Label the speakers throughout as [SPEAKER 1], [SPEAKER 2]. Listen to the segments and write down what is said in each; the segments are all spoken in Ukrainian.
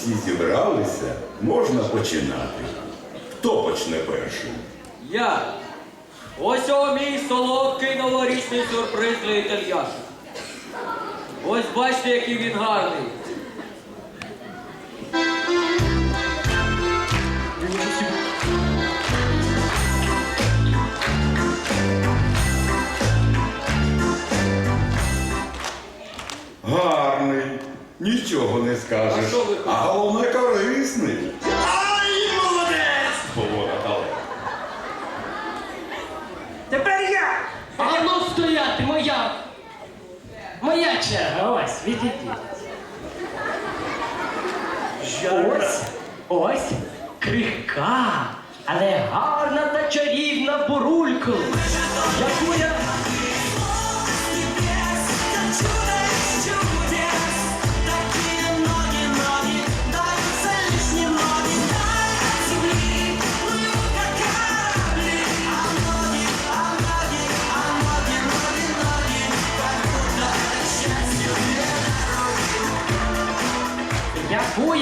[SPEAKER 1] всі зібралися, можна починати. Хто почне першим?
[SPEAKER 2] Я. Ось о мій солодкий новорічний сюрприз для італьяшок. Ось бачите, який він гарний.
[SPEAKER 1] Скажеш.
[SPEAKER 2] А
[SPEAKER 1] головне корисний.
[SPEAKER 3] Ай, молодець!
[SPEAKER 1] Повора далеко.
[SPEAKER 3] Тепер я!
[SPEAKER 4] А ну стояти, моя! Моя черга, ось, відійдіть. Ось, ось, крихка, але гарна та чарівна бурулько, яку я...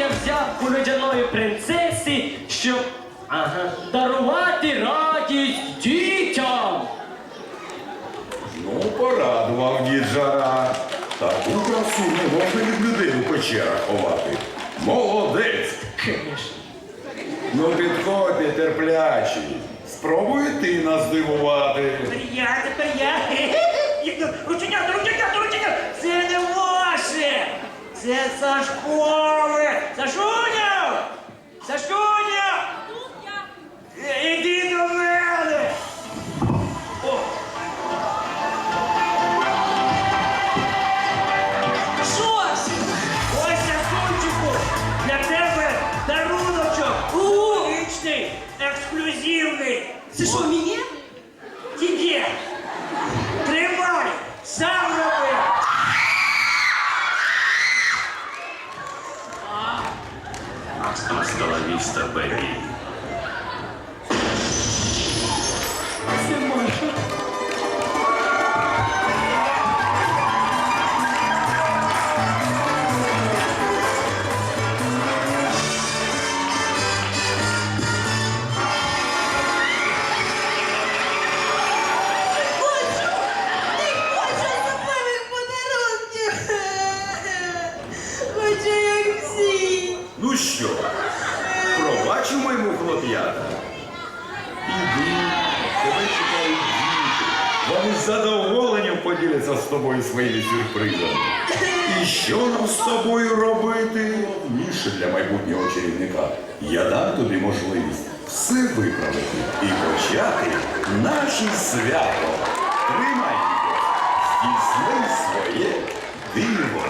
[SPEAKER 4] я взяв у льодяної принцеси, щоб ага, дарувати радість дітям.
[SPEAKER 1] Ну, порадував дід жара. Таку красу не можна від людей у печерах ховати. Молодець!
[SPEAKER 4] Конечно.
[SPEAKER 1] Ну підходь, терплячий. Спробуй ти нас здивувати.
[SPEAKER 3] Тепер я, тепер я. Рученята, рученята, рученята! Це не ваше! Це Сашкове!
[SPEAKER 5] Це що, мені?
[SPEAKER 3] Тіді! Тримай! Сам роби!
[SPEAKER 6] Hasta la vista, baby.
[SPEAKER 1] Що, пробачимо йому хлоп'ята? Іди, тебе чекають діти. Вони з задоволенням поділяться з тобою своїми сюрпризами. І що нам з тобою робити? Ніше для майбутнього чарівника. Я дам тобі можливість все виправити і почати наше свято. Тримай здійсни своє диво.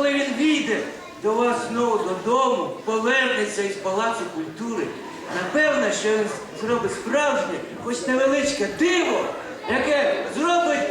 [SPEAKER 3] Коли він війде до вас знову додому, повернеться із палацу культури, напевно, що він зробить справжнє, хоч невеличке диво, яке зробить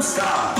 [SPEAKER 7] І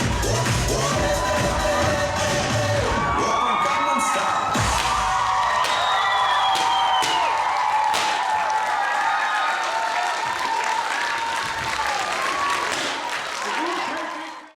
[SPEAKER 6] Yeah.